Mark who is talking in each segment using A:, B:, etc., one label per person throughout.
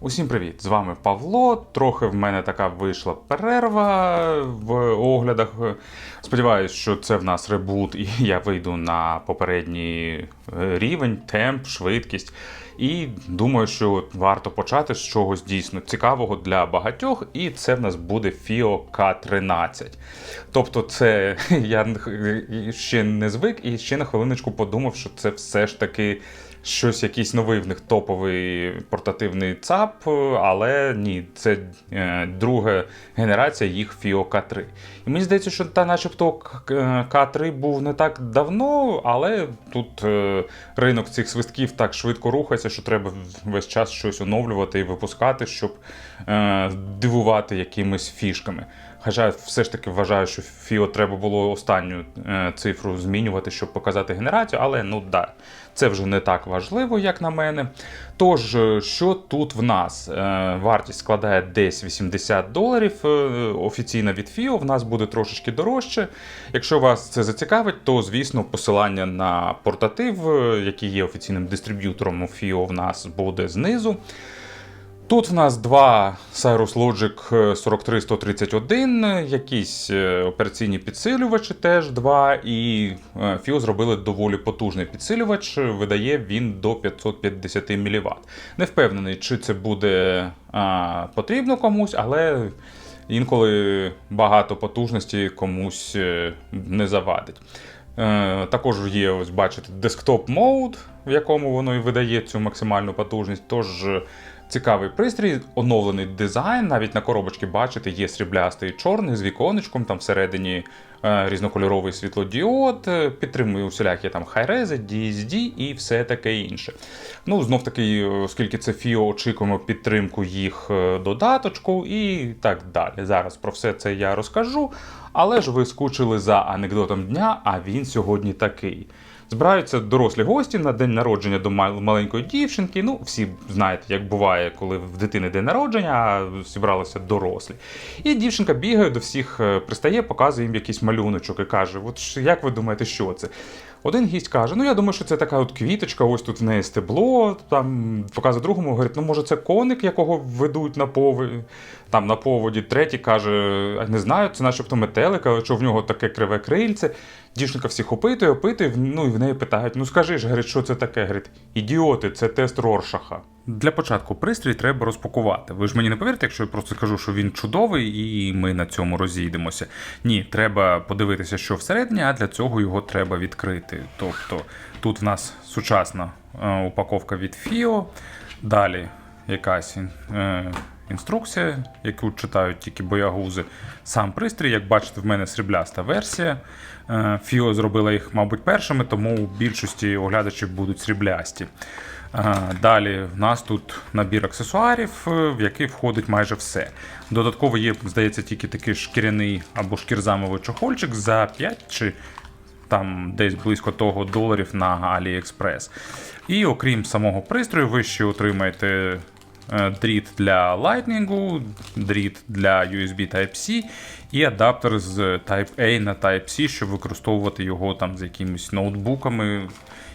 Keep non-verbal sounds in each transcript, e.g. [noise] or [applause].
A: Усім привіт! З вами Павло. Трохи в мене така вийшла перерва в оглядах. Сподіваюсь, що це в нас ребут, і я вийду на попередній е, рівень, темп, швидкість. І думаю, що варто почати з чогось дійсно цікавого для багатьох, і це в нас буде FIO K13. Тобто, це [laughs] я ще не звик і ще на хвилиночку подумав, що це все ж таки щось, якийсь новий в них топовий портативний ЦАП, але ні, це е, друга генерація їх FIO K3. І мені здається, що та начебто К3 був не так давно, але тут е, ринок цих свистків так швидко рухається, що треба весь час щось оновлювати і випускати, щоб е, дивувати якимись фішками. Хоча все ж таки вважаю, що FIO треба було останню е, цифру змінювати, щоб показати генерацію, але ну да, це вже не так важливо, як на мене. Тож, е, що тут в нас? Е, вартість складає десь 80 доларів. Офіційно офіційна від FIO, в нас буде трошечки дорожче. Якщо вас це зацікавить, то звісно посилання на портатив, е, який є офіційним дистриб'ютором у FIO, в нас буде знизу. Тут в нас два Cyrus Logic 43131, якісь е, операційні підсилювачі теж два, і е, FIO зробили доволі потужний підсилювач, видає він до 550 мВт. Не впевнений, чи це буде а, потрібно комусь, але інколи багато потужності комусь е, не завадить. Е, Також є, ось бачите, десктоп мод, в якому воно і видає цю максимальну потужність. Тож е, цікавий пристрій, оновлений дизайн. Навіть на коробочці бачите, є сріблястий чорний з віконечком, там всередині е, різнокольоровий світлодіод, е, підтримує усілякі там хайрези, DSD і все таке інше. Ну, знов таки, оскільки це FIO, очікуємо підтримку їх е, додаточку і так далі. Зараз про все це я розкажу. Але ж ви скучили за анекдотом дня, а він сьогодні такий. Збираються дорослі гості на день народження до маленької дівчинки. Ну, всі знаєте, як буває, коли в дитини день народження, а зібралися дорослі. І дівчинка бігає до всіх, е, пристає, показує їм якийсь малюночок і каже: От як ви думаєте, що це? Один гість каже: Ну я думаю, що це така от квіточка, ось тут в неї стебло. Там показує другому, говорить, ну може це коник, якого ведуть на пові, там на поводі. Третій каже, не знаю, це начебто метелик, але що в нього таке криве крильце. Дівчинка всіх опитує, опитує, ну і в неї питають: ну скажи ж, говорить, що це таке? Говорить, ідіоти, це тест Роршаха. Для початку пристрій треба розпакувати. Ви ж мені не повірите, якщо я просто скажу, що він чудовий, і ми на цьому розійдемося. Ні, треба подивитися, що всередині, а для цього його треба відкрити. Тобто тут в нас сучасна е, упаковка від FIO, далі якась е, інструкція, яку читають тільки боягузи. Сам пристрій, як бачите, в мене срібляста версія. Е, FIO зробила їх, мабуть, першими, тому у більшості оглядачів будуть сріблясті. Е, Далі в нас тут набір аксесуарів, е, в який входить майже все. Додатково є, здається, тільки такий шкіряний або шкірзамовий чохольчик за 5 чи там десь близько того доларів на AliExpress. І окрім самого пристрою, ви ще отримаєте дріт для Lightning, дріт для USB Type-C і адаптер з Type-A на Type-C, щоб використовувати його там з якимись ноутбуками,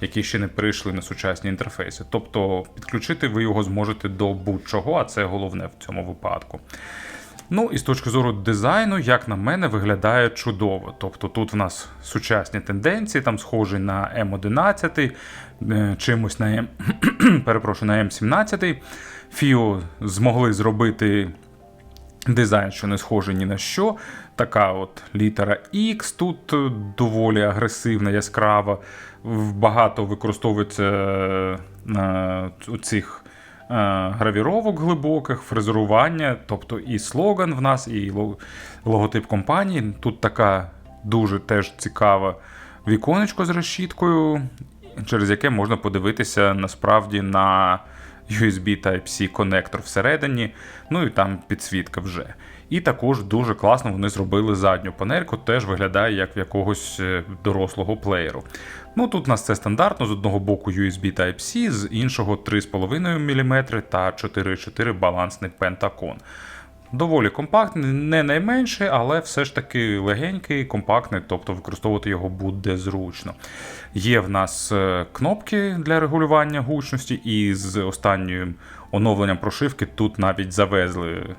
A: які ще не прийшли на сучасні інтерфейси. Тобто підключити ви його зможете до будь-чого, а це головне в цьому випадку. Ну і з точки зору дизайну, як на мене, виглядає чудово. Тобто тут в нас сучасні тенденції, там схожий на М11, е, чимось на М, [clears throat] перепрошую, на М17. FIO змогли зробити дизайн, що не схожий ні на що. Така от літера X тут е, доволі агресивна, яскрава. Багато використовується е, цих гравіровок глибоких, фрезерування, тобто і слоган в нас, і логотип компанії. Тут така дуже теж цікава віконечко з решіткою, через яке можна подивитися насправді на USB Type-C конектор всередині, ну і там підсвітка вже. І також дуже класно вони зробили задню панельку, теж виглядає як в якогось е, дорослого плеєру. Ну тут у нас це стандартно, з одного боку USB Type-C, з іншого 3,5 мм та 4,4 балансний пентакон. Доволі компактний, не найменший, але все ж таки легенький, компактний, тобто використовувати його буде зручно. Є в нас е, кнопки для регулювання гучності, і з останнім оновленням прошивки тут навіть завезли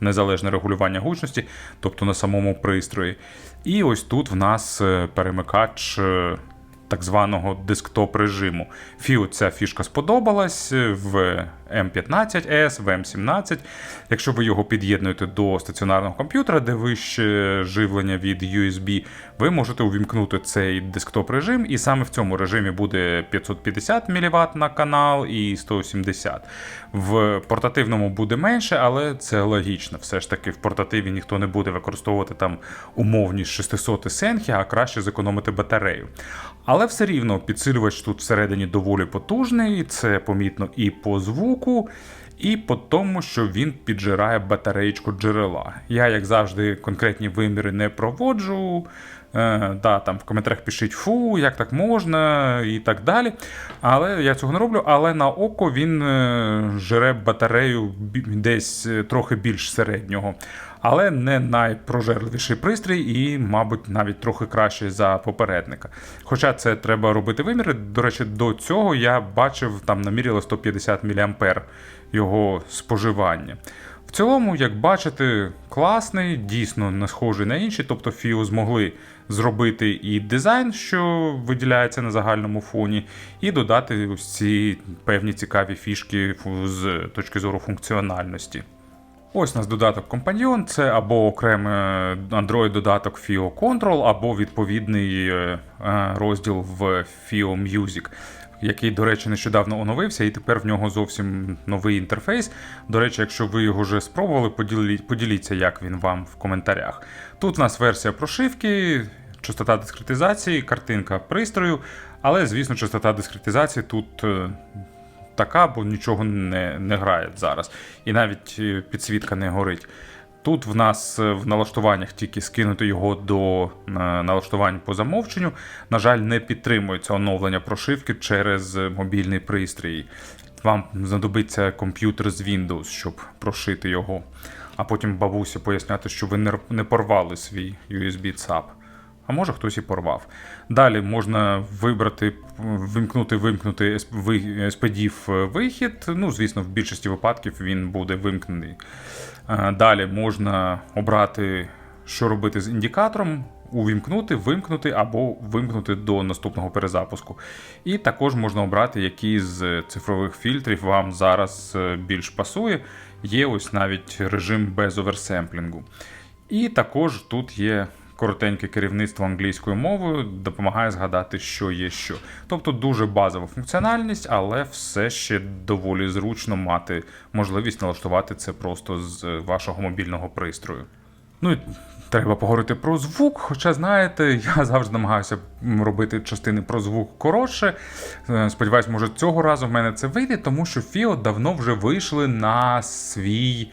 A: незалежне регулювання гучності, тобто на самому пристрої. І ось тут в нас е, перемикач. е, Так званого десктоп режиму. Фіу ця фішка сподобалась е, в M15S, в M17. Якщо ви його під'єднуєте до стаціонарного комп'ютера, де вище живлення від USB, ви можете увімкнути цей десктоп режим, і саме в цьому режимі буде 550 мВт на канал і 170. В портативному буде менше, але це логічно. Все ж таки, в портативі ніхто не буде використовувати там умовні 600 сенхи, а краще зекономити батарею. Але все рівно підсилювач тут всередині доволі потужний, це помітно і по звуку, і по тому, що він піджирає батареєчку джерела. Я, як завжди, конкретні виміри не проводжу. Е, да, там в коментарях пишіть фу, як так можна і так далі. Але я цього не роблю. Але на око він е, жре батарею десь е, трохи більш середнього. Але не найпрожерливіший пристрій і, мабуть, навіть трохи кращий за попередника. Хоча це треба робити виміри. До речі, до цього я бачив там наміряло 150 мА його споживання. В цілому, як бачите, класний, дійсно не схожий на інші. Тобто FIO змогли зробити і дизайн, що виділяється на загальному фоні, і додати ось ці певні цікаві фішки з точки зору функціональності. Ось у нас додаток Companion, це або окремий Android-додаток FIO Control, або відповідний е, е, розділ в FIO Music, який, до речі, нещодавно оновився, і тепер в нього зовсім новий інтерфейс. До речі, якщо ви його вже спробували, поділі- поділіться, як він вам в коментарях. Тут у нас версія прошивки, частота дискретизації, картинка пристрою, але, звісно, частота дискретизації тут. Така, бо нічого не, не грає зараз. І навіть е, підсвітка не горить. Тут в нас е, в налаштуваннях тільки скинути його до е, налаштувань по замовченню. На жаль, не підтримується оновлення прошивки через мобільний пристрій. Вам знадобиться комп'ютер з Windows, щоб прошити його. А потім бабусі поясняти, що ви не порвали свій USB ЦАП. А може хтось і порвав. Далі можна вибрати, вимкнути, вимкнути спедів вихід. Ну, звісно, в більшості випадків він буде вимкнений. Е, Далі можна обрати, що робити з індикатором, увімкнути, вимкнути або вимкнути до наступного перезапуску. І також можна обрати, який з цифрових фільтрів вам зараз е, більш пасує. Є ось навіть режим без оверсемплінгу. І також тут є коротеньке керівництво англійською мовою, допомагає згадати, що є що. Тобто дуже базова функціональність, але все ще доволі зручно мати можливість налаштувати це просто з вашого мобільного пристрою. Ну і треба поговорити про звук. Хоча, знаєте, [laughs] я завжди намагаюся робити частини про звук коротше. Е, Сподіваюсь, може цього разу в мене це вийде, тому що Фіо давно вже вийшли на свій.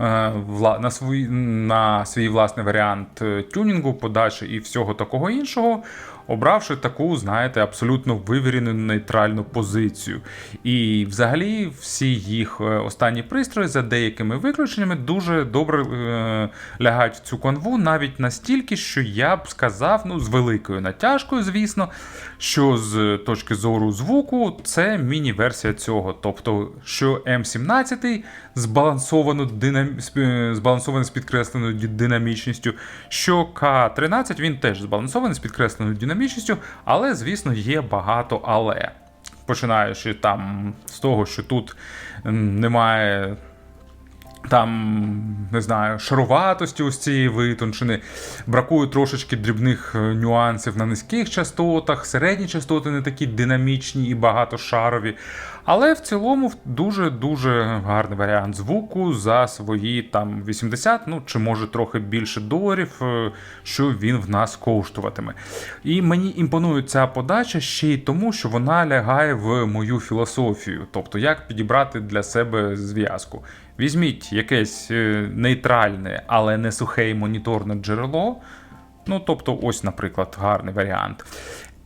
A: Е, вла- На свій, на свій власний варіант е, тюнінгу, подачі і всього такого іншого, обравши таку, знаєте, абсолютно вивірену нейтральну позицію. І взагалі всі їх е, останні пристрої, за деякими виключеннями, дуже добре е, лягають в цю канву, навіть настільки, що я б сказав, ну, з великою натяжкою, звісно, що з точки зору звуку це міні-версія цього. Тобто, що М17 збалансовано динам... збалансований з підкресленою динамічністю, що К13 він теж збалансований з підкресленою динамічністю, але, звісно, є багато але. Починаючи там з того, що тут немає там, не знаю, шаруватості ось цієї витончини, бракує трошечки дрібних е, нюансів на низьких частотах, середні частоти не такі динамічні і багатошарові. Але в цілому дуже-дуже гарний варіант звуку за свої там 80, ну чи може трохи більше доларів, е, що він в нас коштуватиме. І мені імпонує ця подача ще й тому, що вона лягає в мою філософію, тобто як підібрати для себе зв'язку. Візьміть якесь е, нейтральне, але не сухе і моніторне джерело. Ну, тобто, ось, наприклад, гарний варіант.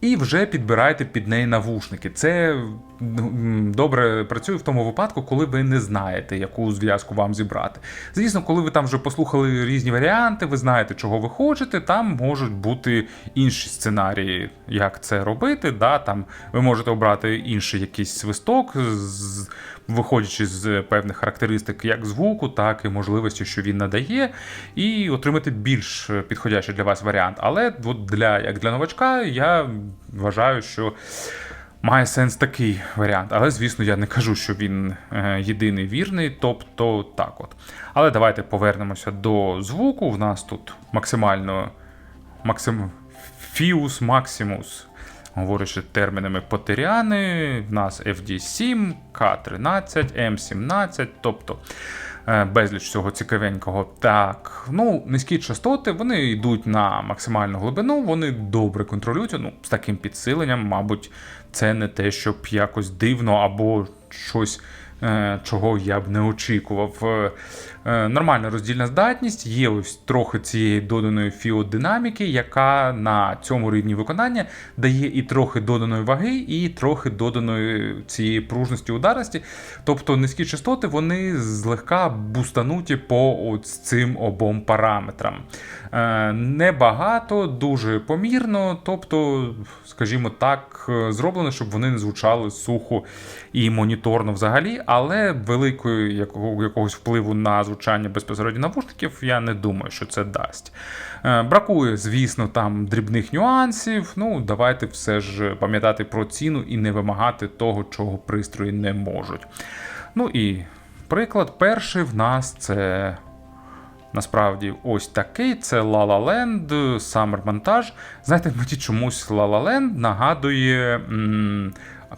B: І вже підбирайте під неї навушники. Це добре працює в тому випадку, коли ви не знаєте, яку зв'язку вам зібрати. Звісно, коли ви там вже послухали різні варіанти, ви знаєте, чого ви хочете, там можуть бути інші сценарії, як це робити. Да? Там ви можете обрати інший якийсь свисток, з, виходячи з певних характеристик як звуку, так і можливості, що він надає, і отримати більш підходящий для вас варіант. Але от для, як для новачка, я вважаю, що. Має сенс такий варіант, але звісно, я не кажу, що він е, єдиний вірний, тобто так от. Але давайте повернемося до звуку. В нас тут максимально максим... Фіус Максимус, говорячи термінами потеряни, в нас FD7, К13, М17, тобто безліч всього цікавенького. Так, ну, низькі частоти, вони йдуть на максимальну глибину, вони добре контролюються. Ну, з таким підсиленням, мабуть, це не те, щоб якось дивно або щось. е, Чого я б не очікував. Е, Нормальна роздільна здатність, є ось трохи цієї доданої фіодинаміки, яка на цьому рівні виконання дає і трохи доданої ваги, і трохи доданої цієї пружності ударності. Тобто низькі частоти вони злегка бустануті по от цим обом параметрам. Е, Небагато, дуже помірно, тобто, скажімо так, е, зроблено, щоб вони не звучали сухо і моніторно взагалі, але великої якого, якогось впливу на звучання безпосередньо навушників я не думаю, що це дасть. Е, Бракує, звісно, там дрібних нюансів. Ну, давайте все ж пам'ятати про ціну і не вимагати того, чого пристрої не можуть. Ну і приклад перший в нас це Насправді, ось такий це La La Land, Summer монтаж. Знаєте, мені чомусь La La Land нагадує м,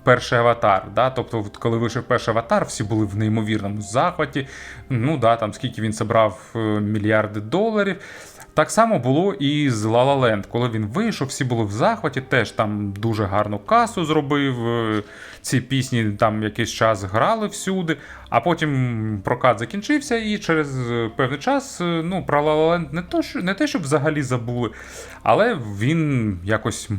B: перший аватар. Да? Тобто, коли вийшов перший аватар, всі були в неймовірному захваті. Ну да, там скільки він зібрав е, мільярди доларів. Так само було і з La La Land. Коли він вийшов, всі були в захваті, теж там дуже гарну касу зробив. е, Ці пісні там якийсь час грали всюди, а потім прокат закінчився, і через е, певний час е, ну, про La La Land не, то, що, не те, щоб взагалі забули, але він якось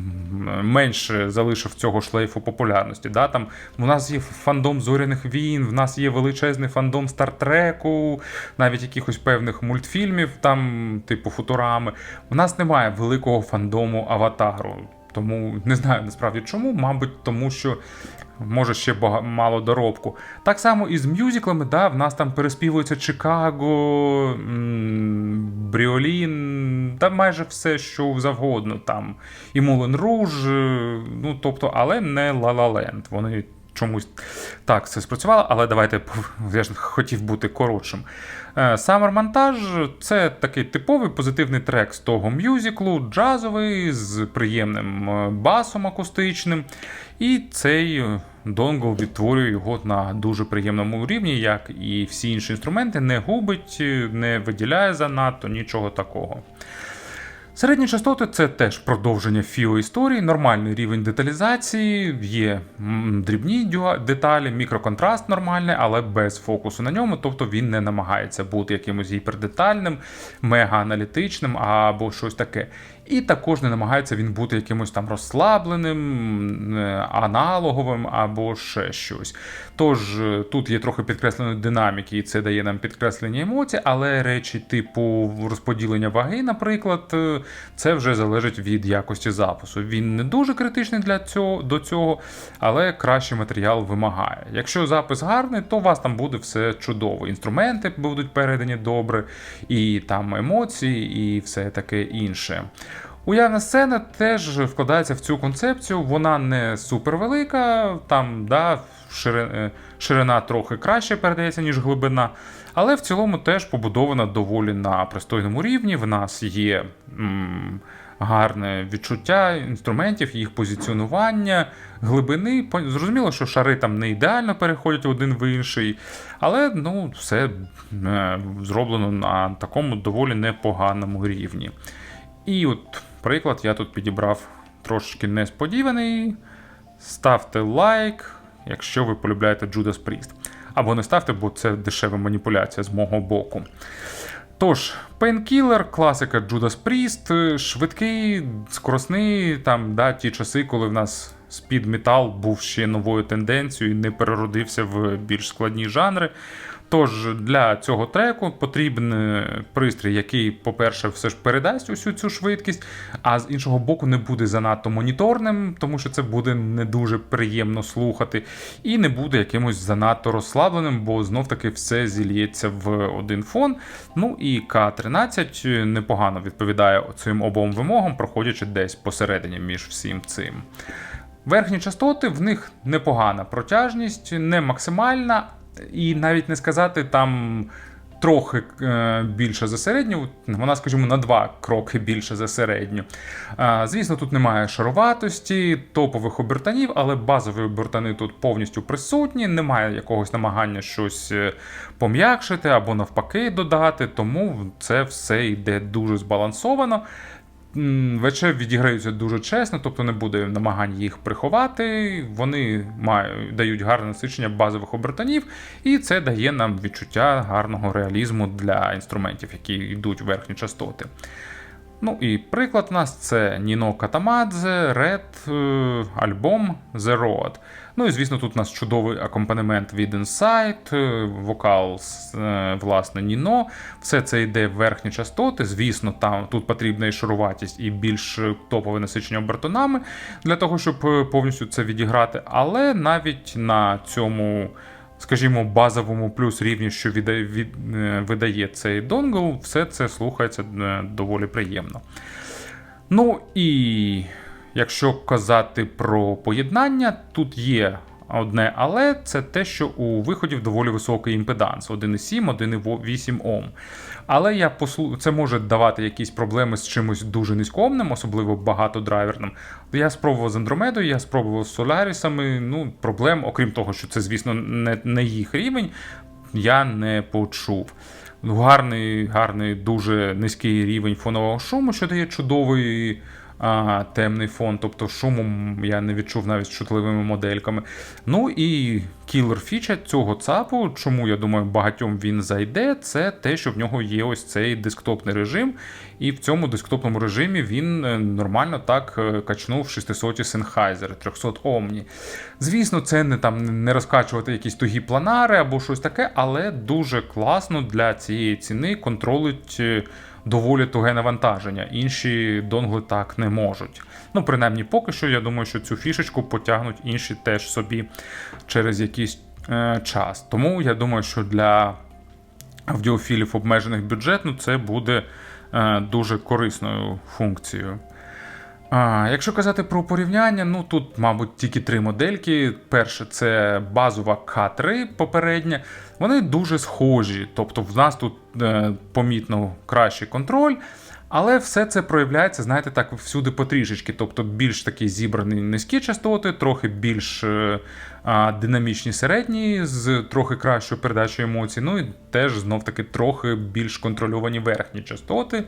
B: менше залишив цього шлейфу популярності. Да? Там у нас є фандом зоряних війн, в нас є величезний фандом Стартреку, навіть якихось певних мультфільмів, там, типу Футурами. У нас немає великого фандому аватару. Тому не знаю насправді чому, мабуть, тому що може ще мало доробку. Так само і з мюзиклами, да, в нас там переспівується Чикаго, Бріолін, та майже все, що завгодно. Там і Мулен Руж, е, ну тобто, але не Ла Ла Ленд. Вони чомусь так це спрацювало, але давайте я ж хотів бути коротшим. Самер монтаж це такий типовий позитивний трек з того мюзиклу, джазовий, з приємним е, басом акустичним. І цей е, донгл відтворює його на дуже приємному рівні, як і всі інші інструменти, не губить, е, не виділяє занадто нічого такого. Середні частоти це теж продовження фіо історії, нормальний рівень деталізації, є дрібні деталі, мікроконтраст нормальний, але без фокусу на ньому, тобто він не намагається бути якимось гіпердетальним, мега-аналітичним або щось таке. І також не намагається він бути якимось там розслабленим, е, аналоговим або ще щось. Тож е, тут є трохи підкресленої динаміки, і це дає нам підкреслення емоцій, але речі типу розподілення ваги, наприклад, е, це вже залежить від якості запису. Він не дуже критичний для цього, до цього, але кращий матеріал вимагає. Якщо запис гарний, то у вас там буде все чудово. Інструменти будуть передані добре, і там емоції, і все таке інше. Уявна сцена теж вкладається в цю концепцію. Вона не супервелика, там да, е, ширина трохи краще передається, ніж глибина. Але в цілому теж побудована доволі на пристойному рівні. В нас є м, гарне відчуття інструментів, їх позиціонування, глибини. Зрозуміло, що шари там не ідеально переходять один в інший, але ну, все е, зроблено на такому доволі непоганому рівні. І от приклад я тут підібрав трошки несподіваний. Ставте лайк, якщо ви полюбляєте Judas Priest. Або не ставте, бо це дешева маніпуляція з мого боку. Тож, Painkiller, класика Judas Priest, е, швидкий, скоросний, там, да, ті часи, коли в нас спід метал був ще новою тенденцією і не переродився в більш складні жанри. Тож для цього треку потрібен е, пристрій, який, по-перше, все ж передасть усю цю швидкість, а з іншого боку, не буде занадто моніторним, тому що це буде не дуже приємно слухати, і не буде якимось занадто розслабленим, бо знов таки все зільється в один фон. Ну і К-13 непогано відповідає цим обом вимогам, проходячи десь посередині між всім цим. Верхні частоти в них непогана протяжність, не максимальна, і навіть не сказати там трохи е, більше за середню, вона, скажімо, на два кроки більше за середню. Е, звісно, тут немає шароватості, топових обертанів, але базові обертани тут повністю присутні, немає якогось намагання щось е, пом'якшити або навпаки додати, тому це все йде дуже збалансовано. ВЧ відіграються дуже чесно, тобто не буде намагань їх приховати. Вони мають, дають гарне насичення базових обертанів, і це дає нам відчуття гарного реалізму для інструментів, які йдуть в верхні частоти. Ну і приклад у нас це Ніно Катамадзе, Red, е, альбом The Road. Ну і звісно, тут у нас чудовий акомпанемент від Insight, е, вокал е, власне Ніно. Все це йде в верхні частоти. Звісно, там тут потрібна і шаруватість, і більш топове насичення обертонами для того, щоб е, повністю це відіграти. Але навіть на цьому. Скажімо, базовому плюс рівні, що віддає, від, е, видає цей донгл, все це слухається е, доволі приємно. Ну і якщо казати про поєднання, тут є одне але це те, що у виходів доволі високий імпеданс 1,7, 1,8 Ом. Але я послу... це може давати якісь проблеми з чимось дуже низькомним, особливо багатодрайверним. Я спробував з Андромедою, я спробував з Солярісами. Ну, проблем, окрім того, що це, звісно, не, не їх рівень, я не почув. Ну, Гарний, гарний, дуже низький рівень фонового шуму, що дає чудовий а, темний фон, тобто шуму я не відчув навіть з чутливими модельками. Ну і кілер фіча цього ЦАПу, чому я думаю, багатьом він зайде, це те, що в нього є ось цей десктопний режим, і в цьому десктопному режимі він е, нормально так е, качнув 600 Sennheiser 300 Omni. Звісно, це не там не розкачувати якісь тугі планари або щось таке, але дуже класно для цієї ціни контролить. Доволі туге навантаження. Інші донгли так не можуть. Ну, принаймні, поки що, я думаю, що цю фішечку потягнуть інші теж собі через якийсь е, час. Тому я думаю, що для аудіофілів обмежених бюджетно це буде е, дуже корисною функцією. А, якщо казати про порівняння, ну тут, мабуть, тільки три модельки. Перше, це базова К3 попередня. Вони дуже схожі. Тобто, в нас тут е, помітно кращий контроль. Але все це проявляється, знаєте, так всюди потрішечки. Тобто більш такі зібрані низькі частоти, трохи більш е, а, динамічні середні, з трохи кращою передачею емоцій. Ну і теж знов таки трохи більш контрольовані верхні частоти.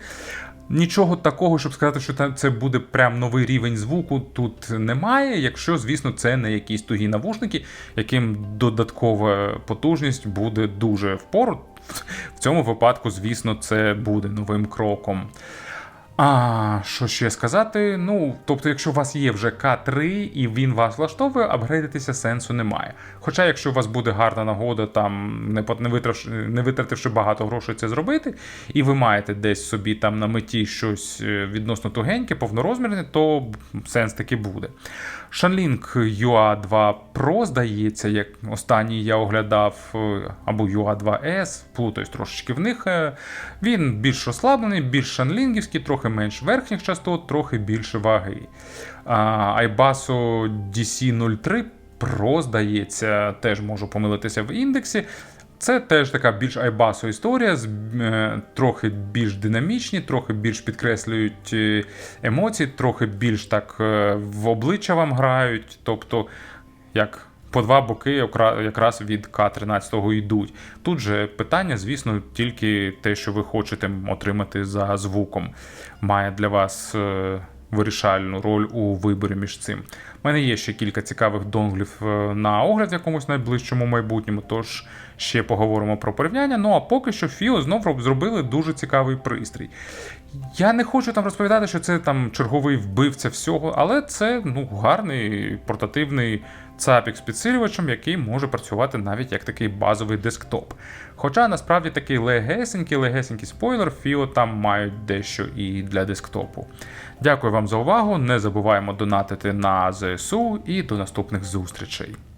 B: Нічого такого, щоб сказати, що це буде прям новий рівень звуку, тут немає. Якщо, звісно, це не якісь тугі навушники, яким додаткова потужність буде дуже впору. В цьому випадку, звісно, це буде новим кроком. А що ще сказати? Ну, тобто, якщо у вас є вже К3 і він вас влаштовує, апгрейдитися сенсу немає. Хоча, якщо у вас буде гарна нагода, там не не витративши багато грошей це зробити, і ви маєте десь собі там на меті щось е, відносно тугеньке, повнорозмірне, то сенс таки буде. Shanling UA 2 Pro, здається, як останній я оглядав, е, або UA 2S, плутаюсь трошечки в них. е, Він більш розслаблений, більш шанлінгівський, трохи менш верхніх частот, трохи більше ваги. А, iBasso DC03 Pro, здається, теж можу помилитися в індексі. Це теж така більш айбасо історія, е, трохи більш динамічні, трохи більш підкреслюють е, емоції, трохи більш так е, в обличчя вам грають. Тобто, як по два боки якраз від К-13 йдуть. Тут же питання, звісно, тільки те, що ви хочете отримати за звуком, має для вас вирішальну роль у виборі між цим. У мене є ще кілька цікавих донглів е, на огляд в якомусь найближчому майбутньому, тож ще поговоримо про порівняння. Ну а поки що Фіо знов зробили дуже цікавий пристрій. Я не хочу там розповідати, що це там черговий вбивця всього, але це ну, гарний портативний цапік з підсилювачем, який може працювати навіть як такий базовий десктоп. Хоча насправді такий легесенький, легесенький спойлер, Фіо там мають дещо і для десктопу. Дякую вам за увагу. Не забуваємо донатити на ЗСУ і до наступних зустрічей.